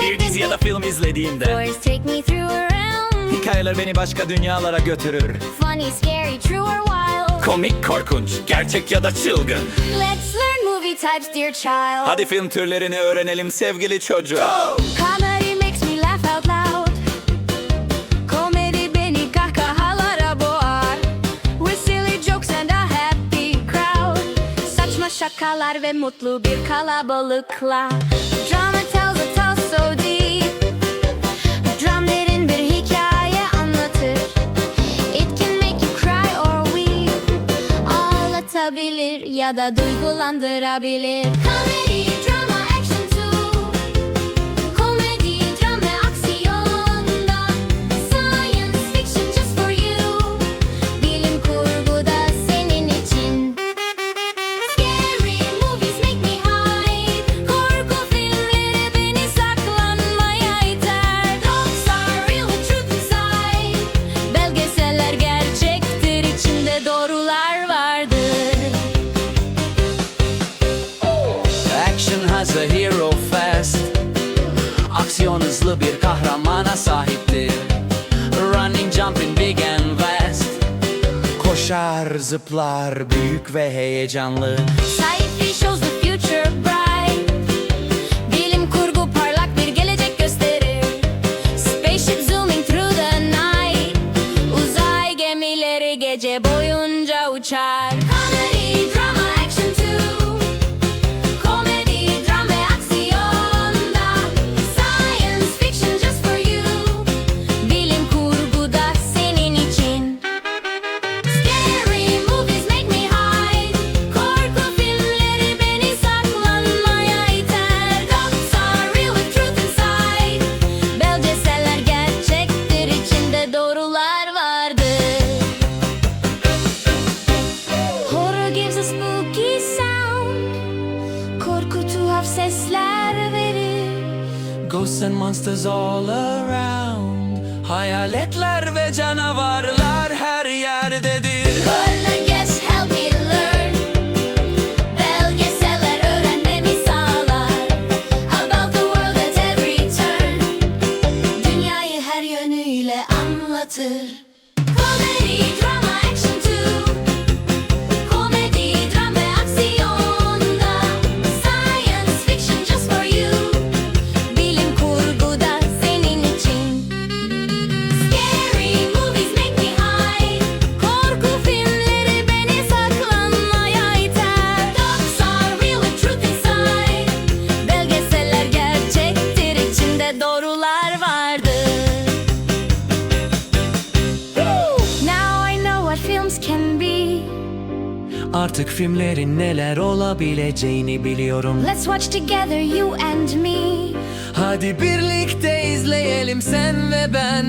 Bir dizi ya da film izlediğimde stories take me through a realm. Hikayeler beni başka dünyalara götürür Funny, scary, true or wild. Komik, korkunç, gerçek ya da çılgın Let's learn movie types, dear child. Hadi film türlerini öğrenelim sevgili çocuk Comedy şakalar ve mutlu bir kalabalıkla. Drama tells a tale so deep. Dram derin bir hikaye anlatır. It can make you cry or weep. Ağlatabilir ya da duygulandırabilir. Comedy, Aksiyon hızlı bir kahramana sahiptir. Running, jumping, big and vast Koşar, zıplar, büyük ve heyecanlı. Sci-fi shows the future bright. Bilim kurgu parlak bir gelecek gösterir. Spaceship zooming through the night. Uzay gemileri gece boyunca uçar Ghosts and monsters all around. Hayaletler ve canavarlar her yerdedir. Learn guess help me learn. Belgeseller öğrenmemi sağlar. About the world at every turn. Dünyayı her yönüyle anlatır. Comedy, Artık filmlerin neler olabileceğini biliyorum. Let's watch together you and me. Hadi birlikte izleyelim sen ve ben